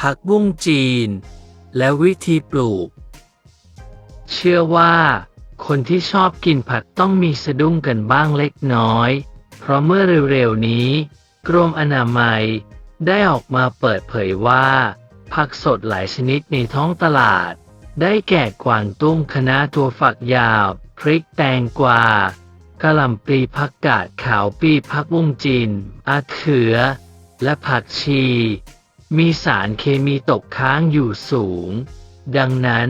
ผักบุ้งจีน และวิธีปลูก เชื่อว่า คนที่ชอบกินผักต้องมีสะดุ้งกันบ้างเล็กน้อย เพราะเมื่อเร็วๆนี้ กรมอนามัย ได้ออกมาเปิดเผยว่า ผักสดหลายชนิดในท้องตลาด ได้แก่กวางตุ้งคะน้าตัวฝักยาว พริกแตงกวากะหล่ำปลีผักกาดขาวปีผักบุ้งจีนอาเขือ และผักชี มีสารเคมีตกค้างอยู่สูง ดังนั้น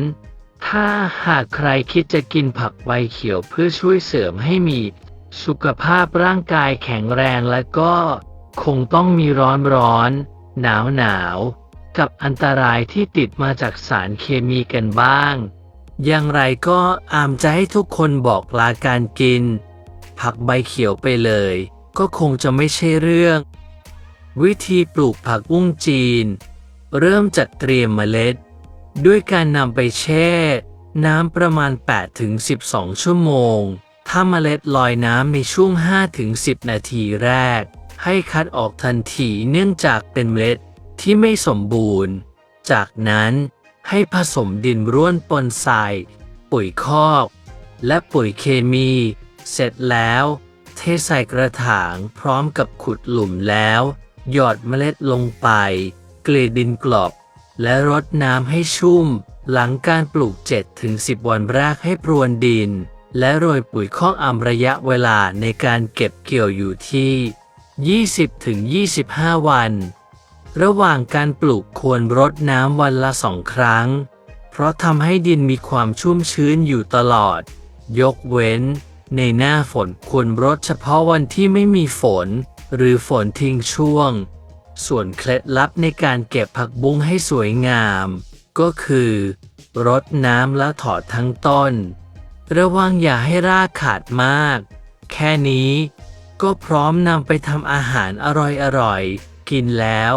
ถ้าหากใครคิดจะกินผักใบเขียวเพื่อช่วยเสริมให้มี สุขภาพร่างกายแข็งแรงและก็ คงต้องมีร้อนร้อน หนาวหนาวกับอันตรายที่ติดมาจากสารเคมีกันบ้าง อย่างไรก็อามจะให้ทุกคนบอกลาการกิน ผักใบเขียวไปเลย ก็คงจะไม่ใช่เรื่อง วิธีปลูกผักบุ้งจีน เริ่มจัดเตรียมเมล็ด ด้วยการนำไปแช่ น้ำประมาณ 8-12 ชั่วโมง ถ้าเมล็ดลอยน้ำในช่วง 5-10 นาทีแรก ให้คัดออกทันทีเนื่องจากเป็นเมล็ดที่ไม่สมบูรณ์ จากนั้นให้ผสมดินร่วนปนทราย ปุ๋ยคอก และปุ๋ยเคมี เสร็จแล้ว เทใส่กระถางพร้อมกับขุดหลุมแล้ว หยอดเมล็ดลงไป เกลี่ยดินกลบและรดน้ำให้ชุ่ม หลังการปลูก 7-10 วันแรกให้พรวนดิน และโรยปุ๋ยคอกอำระยะเวลาในการเก็บเกี่ยวอยู่ที่ 20-25 วัน ระหว่างการปลูกควรรดน้ำวันละสองครั้ง เพราะทำให้ดินมีความชุ่มชื้นอยู่ตลอด ยกเว้น ในหน้าฝนควรรดเฉพาะวันที่ไม่มีฝน หรือฝนทิ้งช่วง ส่วนเคล็ดลับในการเก็บผักบุ้งให้สวยงาม ก็คือรดน้ำและถอดทั้งต้น ระวังอย่าให้รากขาดมาก แค่นี้ก็พร้อมนำไปทำอาหารอร่อยๆ กินแล้ว